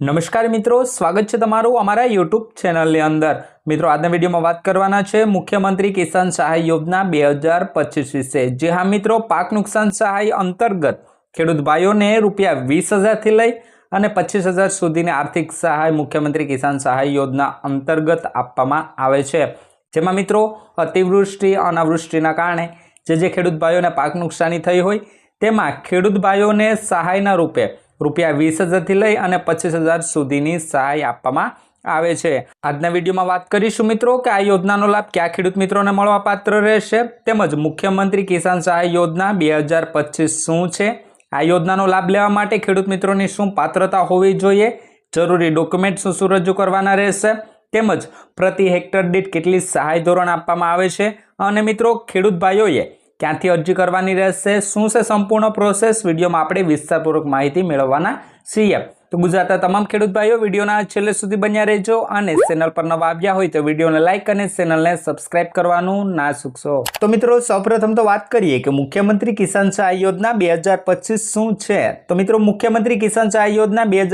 નમસ્કાર મિત્રો, સ્વાગત છે તમારું અમારા યુટ્યુબ ચેનલની અંદર. મિત્રો, આજના વિડીયોમાં વાત કરવાના છે મુખ્યમંત્રી કિસાન સહાય યોજના બે હજાર પચીસ વિશે. જે હા મિત્રો, પાક નુકસાન સહાય અંતર્ગત ખેડૂત ભાઈઓને રૂપિયા વીસ હજારથી લઈ અને પચીસ હજાર સુધીની આર્થિક સહાય મુખ્યમંત્રી કિસાન સહાય યોજના અંતર્ગત આપવામાં આવે છે. જેમાં મિત્રો, અતિવૃષ્ટિ, અનાવૃષ્ટિના કારણે જે જે ખેડૂત ભાઈઓને પાક નુકસાની થઈ હોય, તેમાં ખેડૂત ભાઈઓને સહાયના રૂપે રૂપિયા વીસ હજારથી લઈ અને પચીસ હજાર સુધીની સહાય આપવામાં આવે છે. આજના વિડીયોમાં વાત કરીશું મિત્રો કે આ યોજનાનો લાભ કયા ખેડૂત મિત્રોને મળવા પાત્ર રહેશે તેમજ મુખ્યમંત્રી કિસાન સહાય યોજના બે શું છે? આ યોજનાનો લાભ લેવા માટે ખેડૂત મિત્રોની શું પાત્રતા હોવી જોઈએ? જરૂરી ડોક્યુમેન્ટ શું શું રજૂ કરવાના રહેશે? તેમજ પ્રતિ હેક્ટર દીઠ કેટલી સહાય ધોરણ આપવામાં આવે છે? અને મિત્રો ખેડૂત ભાઈઓએ ક્યાંથી અરજી કરવાની રહેશે, શું છે સંપૂર્ણ પ્રોસેસ વિડીયોમાં આપણે વિસ્તારપૂર્વક માહિતી મેળવવાના છીએ. તો ગુજરાતના તમામ ખેડૂત ભાઈઓ, વિડીયોના છેલ્લે સુધી બન્યા રહેજો અને ચેનલ પર નવા આવ્યા હોય તો વિડીયોને લાઇક અને ચેનલને સબસ્ક્રાઇબ કરવાનું ના ચૂકશો તો મિત્રો, સૌપ્રથમ તો વાત કરીએ કે મુખ્યમંત્રી કિસાન સહાય યોજના બે શું છે? તો મિત્રો, મુખ્યમંત્રી કિસાન સહાય યોજના બે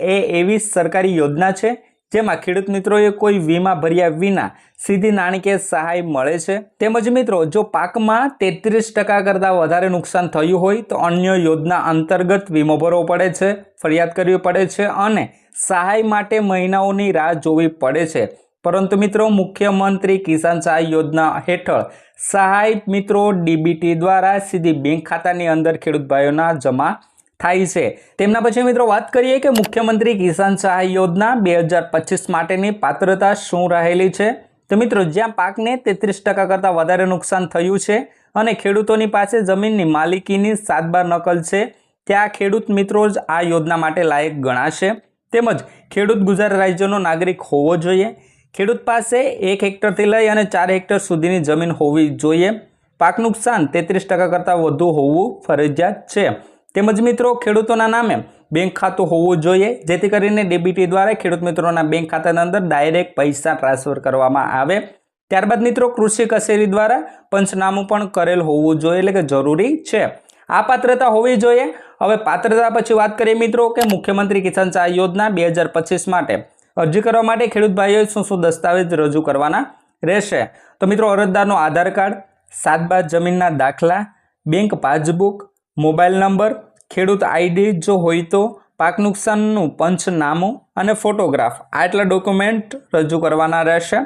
એ એવી સરકારી યોજના છે જેમાં ખેડૂત મિત્રોએ કોઈ વીમા ભર્યા વિના સીધી નાણાકીય સહાય મળે છે. તેમજ મિત્રો, જો પાકમાં તેત્રીસ ટકા કરતાં વધારે નુકસાન થયું હોય, તો અન્ય યોજના અંતર્ગત વીમો ભરવો પડે છે, ફરિયાદ કરવી પડે છે અને સહાય માટે મહિનાઓની રાહ જોવી પડે છે. પરંતુ મિત્રો, મુખ્યમંત્રી કિસાન સહાય યોજના હેઠળ સહાય મિત્રો ડીબીટી દ્વારા સીધી બેંક ખાતાની અંદર ખેડૂત ભાઈઓના જમા થાય છે. તેમના પછી મિત્રો વાત કરીએ કે મુખ્યમંત્રી કિસાન સહાય યોજના બે હજાર પચીસ માટેની પાત્રતા શું રહેલી છે? તો મિત્રો, જ્યાં પાકને તેત્રીસ ટકા કરતાં વધારે નુકસાન થયું છે અને ખેડૂતોની પાસે જમીનની માલિકીની સાતબાર નકલ છે, ત્યાં ખેડૂત મિત્રો જ આ યોજના માટે લાયક ગણાશે. તેમજ ખેડૂત ગુજરાત રાજ્યનો નાગરિક હોવો જોઈએ. ખેડૂત પાસે એક હેક્ટરથી લઈ અને ચાર હેક્ટર સુધીની જમીન હોવી જોઈએ. પાક નુકસાન તેત્રીસ ટકા કરતાં વધુ હોવું ફરજિયાત છે. તેમજ મિત્રો, ખેડૂતોના નામે બેંક ખાતું હોવું જોઈએ, જેથી કરીને ડીબીટી દ્વારા ખેડૂત મિત્રોના બેંક ખાતાની અંદર ડાયરેક્ટ પૈસા ટ્રાન્સફર કરવામાં આવે. ત્યારબાદ મિત્રો, કૃષિ કચેરી દ્વારા પંચનામું પણ કરેલ હોવું જોઈએ, એટલે કે જરૂરી છે. આ પાત્રતા હોવી જોઈએ. હવે પાત્રતા પછી વાત કરીએ મિત્રો કે મુખ્યમંત્રી કિસાન સહાય યોજના બે માટે અરજી કરવા માટે ખેડૂત ભાઈઓએ શું શું દસ્તાવેજ રજૂ કરવાના રહેશે? તો મિત્રો, અરજદારનો આધાર કાર્ડ, સાત બાદ જમીનના દાખલા, બેંક પાસબુક મોબાઈલ નંબર, ખેડૂત આઈડી જો હોય તો, પાક નુકસાનનું પંચનામું અને ફોટોગ્રાફ. આટલા ડોક્યુમેન્ટ રજૂ કરવાના રહેશે.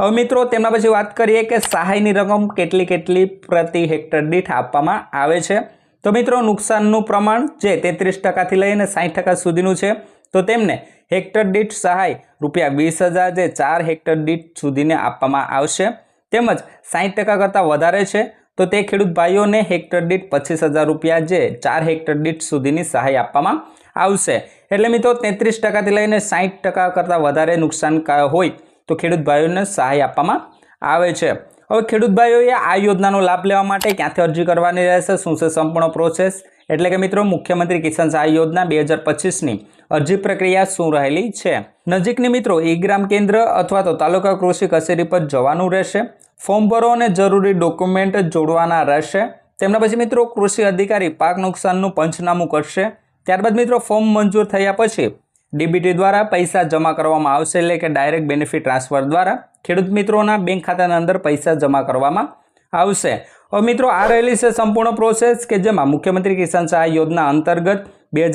હવે મિત્રો, તેમના પછી વાત કરીએ કે સહાયની રકમ કેટલી કેટલી પ્રતિ હેક્ટર દીઠ આપવામાં આવે છે. તો મિત્રો, નુકસાનનું પ્રમાણ જે તેત્રીસ ટકાથી લઈને સાઠ ટકા સુધીનું છે. તો તેમને હેક્ટર દીઠ સહાય રૂપિયા વીસ હજાર જે ચાર હેક્ટર દીઠ સુધીને આપવામાં આવશે. તેમજ સાઠ ટકા કરતાં વધારે છે. તો તે ખેડૂત ભાઈઓને હેક્ટર દીઠ પચીસ હજાર રૂપિયા જે ચાર હેક્ટર દીઠ સુધીની સહાય આપવામાં આવશે. એટલે મિત્રો, તેત્રીસ ટકાથી લઈને સાઠ ટકા કરતાં વધારે નુકસાન હોય તો ખેડૂત ભાઈઓને સહાય આપવામાં આવે છે. હવે ખેડૂત ભાઈઓએ આ યોજનાનો લાભ લેવા માટે ક્યાંથી અરજી કરવાની રહેશે? શું છે સંપૂર્ણ પ્રોસેસ? એટલે કે મિત્રો, મુખ્યમંત્રી કિસાન સહાય યોજના બે હજાર પચીસની અરજી પ્રક્રિયા શું રહેલી છે? નજીકની મિત્રો, ઈ ગ્રામ કેન્દ્ર અથવા તો તાલુકા કૃષિ કચેરી પર જવાનું રહેશે. ફોર્મ ભરો અને જરૂરી ડોક્યુમેન્ટ જોડવાના રહેશે. તેમના પછી મિત્રો કૃષિ અધિકારી પાક નુકસાનનું પંચનામું કરશે. ત્યારબાદ મિત્રો ફોર્મ મંજૂર થયા પછી ડીબીટી દ્વારા પૈસા જમા કરવામાં આવશે એટલે કે ડાયરેક્ટ બેનિફિટ ટ્રાન્સફર દ્વારા ખેડૂત મિત્રોના બેંક ખાતાની અંદર પૈસા જમા કરવામાં આવશે. હવે મિત્રો આ રહેલી છે સંપૂર્ણ પ્રોસેસ કે જેમાં મુખ્યમંત્રી કિસાન સહાય યોજના અંતર્ગત બે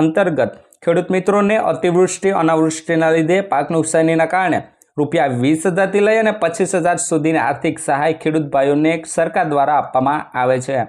અંતર્ગત ખેડૂત મિત્રોને અતિવૃષ્ટિ અનાવૃષ્ટિના લીધે પાક નુકસાનીના કારણે રૂપિયા વીસ હજારથી લઈ અને પચીસ હજાર સુધીની આર્થિક સહાય ખેડૂત ભાઈઓને સરકાર દ્વારા આપવામાં આવે છે.